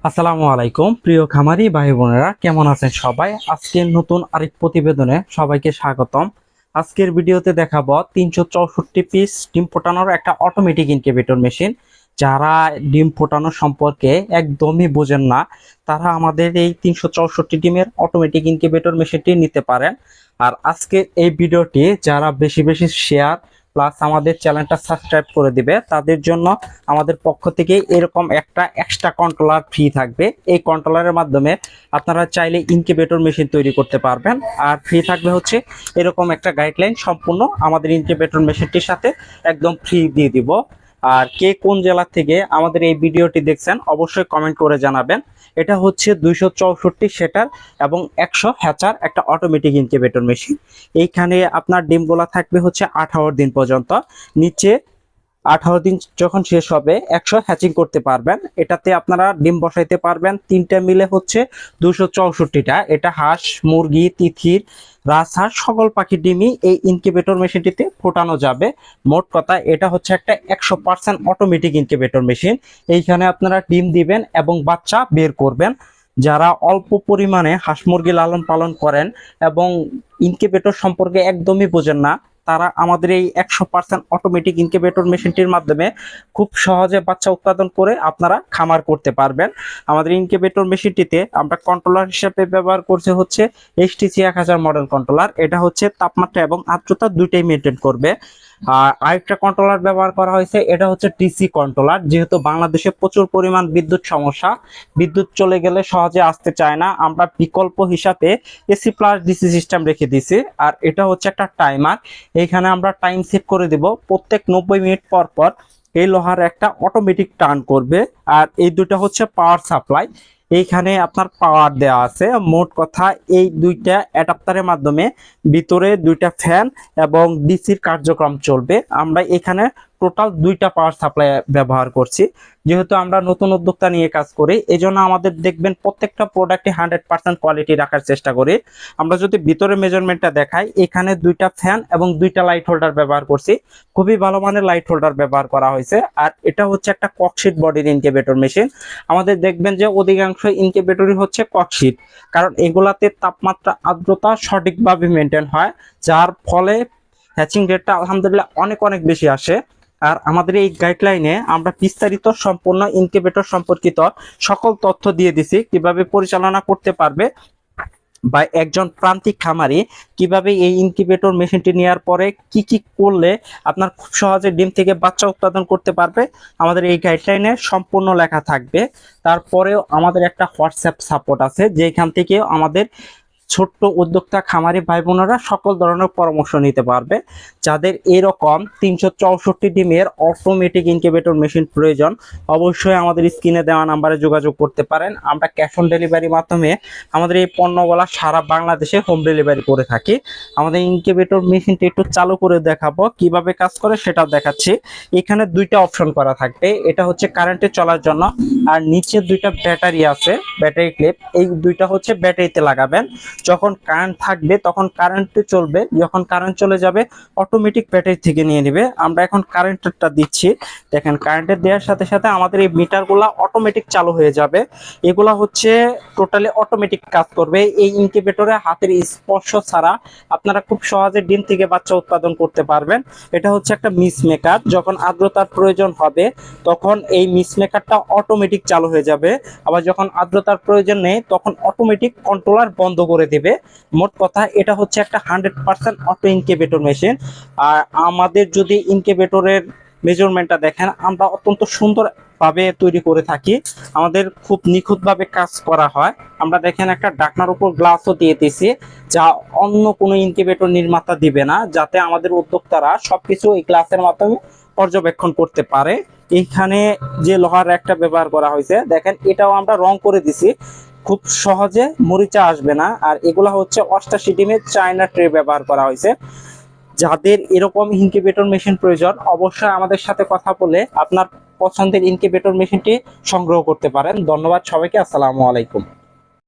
আসসালামু আলাইকুম, প্রিয় খামারি ভাই বোনেরা কেমন আছেন সবাই? আজকের নতুন আরেক প্রতিবেদনে সবাইকে স্বাগতম। আজকের ভিডিওতে দেখাবো তিনশো চৌষট্টি পিস ডিম ফোটানোর একটা অটোমেটিক ইনকিউবেটর মেশিন যারা ডিম ফোটানো সম্পর্কে একদমই বোঝেন না, তারা আমাদের এই তিনশো চৌষট্টি ডিমের অটোমেটিক ইনকিউবেটর মেশিনটি নিতে পারেন। আর আজকে এই ভিডিওটি যারা বেশি বেশি শেয়ার প্লাস আমাদের চ্যানেলটা সাবস্ক্রাইব করে দিবে। তাদের জন্য আমাদের পক্ষ থেকে এরকম একটা এক্সট্রা কন্ট্রোলার ফ্রি থাকবে। এই কন্ট্রোলারের মাধ্যমে আপনারা চাইলে ইনকিউবেটর মেশিন তৈরি করতে পারবেন। আর ফ্রি থাকবে হচ্ছে এরকম একটা গাইডলাইন সম্পূর্ণ আমাদের ইনকিউবেটর মেশিনটির সাথে একদম ফ্রি দিয়ে দিব। আর কে কোন জেলা থেকে আমাদের এই ভিডিওটি দেখছেন অবশ্যই কমেন্ট করে জানাবেন। এটা হচ্ছে দুইশো চৌষট্টি সেটার এবং একশো হ্যাচার একটা অটোমেটিক ইনকিউবেটর মেশিন এইখানে আপনার ডিমগুলা থাকবে হচ্ছে আঠারো দিন পর্যন্ত। নিচে আঠারো দিন যখন শেষ হবে, একশো হ্যাচিং করতে পারবেন। এটাতে আপনারা ডিম বসাইতে পারবেন। তিনটা মিলে হচ্ছে দুশো চৌষট্টিটা। এটা হাঁস, মুরগি, তিথির, রাজহাঁস, সকল পাখির ডিমই এই ইনকিউবেটর মেশিনটিতে ফোটানো যাবে। মোট কথা, এটা হচ্ছে একটা একশো পার্সেন্ট অটোমেটিক ইনকিউবেটর মেশিন এইখানে আপনারা ডিম দিবেন এবং বাচ্চা বের করবেন। যারা অল্প পরিমাণে হাঁস মুরগি লালন পালন করেন এবং ইনকিউবেটর সম্পর্কে একদমই বোঝেন না তারা আমাদের এই একশো পার্সেন্ট অটোমেটিক ইনকিউবেটর মেশিনটির মাধ্যমে খুব সহজে বাচ্চা উৎপাদন করে আপনারা খামার করতে পারবেন। আমাদের ইনকিউবেটর মেশিনটিতে আমরা কন্ট্রোলার হিসেবে ব্যবহার করছে হচ্ছে এইচটিসি এক হাজার মডেল কন্ট্রোলার এটা হচ্ছে তাপমাত্রা এবং আর্দ্রতা দুইটাই মেনটেন করবে। আর আরেকটা কন্ট্রোলার ব্যবহার করা হয়েছে, এটা হচ্ছে ডিসি কন্ট্রোলার যেহেতু বাংলাদেশে প্রচুর পরিমাণ বিদ্যুৎ সমস্যা, বিদ্যুৎ চলে গেলে সহজে আসতে চায় না। আমরা বিকল্প হিসাবে এসি প্লাস ডিসি সিস্টেম রেখে দিছি আর এটা হচ্ছে একটা টাইমার এইখানে আমরা টাইম সেভ করে দিব। প্রত্যেক নব্বই মিনিট পর পর এই লোহার একটা অটোমেটিক টার্ন করবে। আর এই দুটো হচ্ছে পাওয়ার সাপ্লাই এইখানে আপনার পাওয়ার দেওয়া আছে। মোট কথা এই দুইটা অ্যাডাপ্টারের মাধ্যমে ভিতরে দুইটা ফ্যান এবং ডিসির কার্যক্রম চলবে। আমরা এখানে টোটাল দুইটা পাওয়ার সাপ্লাই ব্যবহার করছি। যেহেতু আমরা নতুন উদ্যোক্তা নিয়ে কাজ করি এই জন্য আমাদের দেখবেন প্রত্যেকটা প্রোডাক্টে হান্ড্রেড পার্সেন্ট কোয়ালিটি রাখার চেষ্টা করি। আমরা যদি ভিতরে মেজারমেন্টটা দেখাই, এখানে দুইটা ফ্যান এবং দুইটা লাইট হোল্ডার ব্যবহার করছি। খুবই ভালো মানের লাইট হোল্ডার ব্যবহার করা হয়েছে। আর এটা হচ্ছে একটা ককশিট বডির ইনকিউবেটর মেশিন আমাদের দেখবেন যে অধিকাংশ ইনকিউবেটরই হচ্ছে ককশিট কারণ এগুলাতে তাপমাত্রা, আর্দ্রতা সঠিকভাবে মেনটেন হয়, যার ফলে হ্যাচিং রেটটা আলহামদুলিল্লাহ অনেক অনেক বেশি আসে। আর আমাদের এই গাইডলাইনে আমরা বিস্তারিত, সম্পূর্ণ ইনকিউবেটর সম্পর্কিত সকল তথ্য দিয়ে দিছি, কীভাবে পরিচালনা করতে পারবে বা একজন প্রান্তিক খামারি কীভাবে এই ইনকিউবেটর মেশিনটি নেওয়ার পরে কি কি করলে আপনার খুব সহজে ডিম থেকে বাচ্চা উৎপাদন করতে পারবে, আমাদের এই গাইডলাইনে সম্পূর্ণ লেখা থাকবে। তারপরেও আমাদের একটা হোয়াটসঅ্যাপ সাপোর্ট আছে, যেখান থেকে আমাদের ছোট্ট উদ্যোক্তা খামারি ভাই বোনেরা সকল ধরনের পরামর্শ নিতে পারবে। যাদের এরকম তিনশো চৌষট্টি ডিমের অটোমেটিক ইনকিউবেটর মেশিন প্রয়োজন, অবশ্যই আমাদের স্ক্রিনে দেওয়া নাম্বারে যোগাযোগ করতে পারেন। আমরা ক্যাশ অন ডেলিভারির মাধ্যমে আমাদের এই পণ্যগুলা সারা বাংলাদেশে হোম ডেলিভারি করে থাকি। আমাদের ইনকিউবেটর মেশিনটি একটু চালু করে দেখাবো, কীভাবে কাজ করে সেটাও দেখাচ্ছি। এখানে দুইটা অপশন করা থাকবে। এটা হচ্ছে কারেন্টে চলার জন্য আর নিচে দুইটা ব্যাটারি আছে, ব্যাটারি ক্লিপ। এই দুইটা হচ্ছে ব্যাটারিতে লাগাবেন। যখন কারেন্ট থাকবে, তখন কারেন্টে চলবে। যখন কারেন্ট চলে যাবে অটোমেটিক ব্যাটারি থেকে নিয়ে নেবে। আমরা এখন কারেন্টটা দিচ্ছি। দেখেন কারেন্টের দেওয়ার সাথে সাথে আমাদের এই মিটারগুলা অটোমেটিক চালু হয়ে যাবে। এগুলা হচ্ছে টোটালি অটোমেটিক কাজ করবে। এই ইনকিউবেটরে হাতের স্পর্শ ছাড়া আপনারা খুব সহজে ডিম থেকে বাচ্চা উৎপাদন করতে পারবেন। এটা হচ্ছে একটা মিস মেকার যখন আর্দ্রতার প্রয়োজন হবে, তখন এই মিস মেকারটা অটোমেটিক চালু হয়ে যাবে। আবার যখন আর্দ্রতার প্রয়োজন নেই, তখন অটোমেটিক কন্ট্রোলার বন্ধ করে দেবে। মোট কথা, এটা হচ্ছে একটা hundred percent auto incubator machine আর আমাদের যদি ইনকিউবেটরের মেজারমেন্টটা দেখেন, আমরা অত্যন্ত সুন্দর ভাবে তৈরি করে থাকি। আমাদের খুব নিখুঁতভাবে কাজ করা হয়। আমরা দেখেন একটা ডাকনার উপর গ্লাসও দিয়ে দিয়েছি, যা অন্য কোনো ইনকিউবেটর নির্মাতা দিবে না, যাতে আমাদের উদ্যোক্তারা সবকিছু এই গ্লাসের মাধ্যমে পর্যবেক্ষণ করতে পারে। এইখানে যে লোহার একটা ব্যবহার করা হয়েছে, দেখেন, এটাও আমরা রং করে দিছি। খুব সহজে মরিচা আসবে না। আর এগুলা হচ্ছে অষ্টাশি ডিমের চায়না ট্রে ব্যবহার করা হয়েছে। যাদের এরকম ইনকিউবেটর মেশিন প্রয়োজন, অবশ্যই আমাদের সাথে কথা বলে আপনার পছন্দের ইনকিউবেটর মেশিনটি সংগ্রহ করতে পারেন। ধন্যবাদ সবাইকে। আসসালামু আলাইকুম।